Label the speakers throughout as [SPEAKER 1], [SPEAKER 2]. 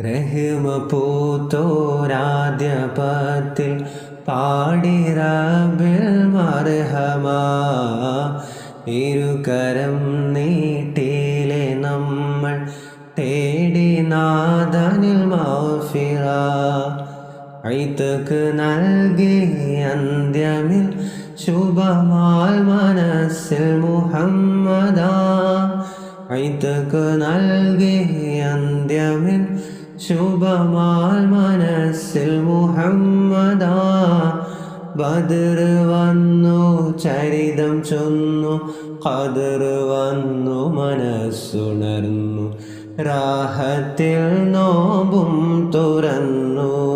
[SPEAKER 1] രഹിമ പൂത്തോരാദ്യ പത്തിൽ പാടി റബ്ബിൽ മർഹമ. ഇരുകരം നീട്ടിലെ നമ്മൾ തേടി നാദനിൽ മാഫിറ. ഐത്തക്ക് നൽകി അന്ത്യമിൽ ശുഭമാൽ മനസ്സിൽ മുഹമ്മദാ. ഐത്തക്ക് നൽകി അന്ത്യമിൽ ശുഭമാൽ മനസ്സിൽ മുഹമ്മദാ. ബദർ വന്നു ചരിതം ചൊന്നു ഖദർ വന്നു മനസ്സുണർന്നു രാഹത്തിൽ നോമ്പും തുറന്നു.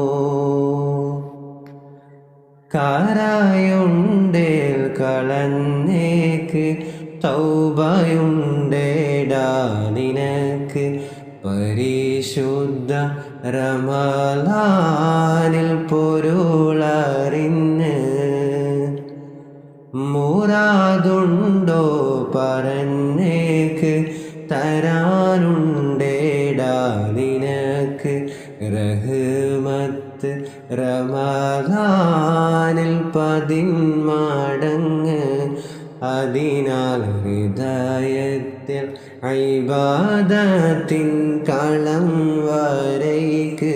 [SPEAKER 1] കാരായുണ്ടേൽ കളഞ്ഞേക്ക് തൗബയുണ്ടേടാ നിനക്ക്. പരിശുദ്ധ റമലാനിൽ പൊരുളറിഞ്ഞ് മുറാതുണ്ടോ പറഞ്ഞേക്ക് തരാനുണ്ടേടാ നിനക്ക് റഹ്മത്ത്. റമലാനിൽ പതിന്മടങ്ങ് അതിനാൽ ഹൃദയത്തിൽ ഐബാദത്തിൻ കളം വരയ്ക്ക്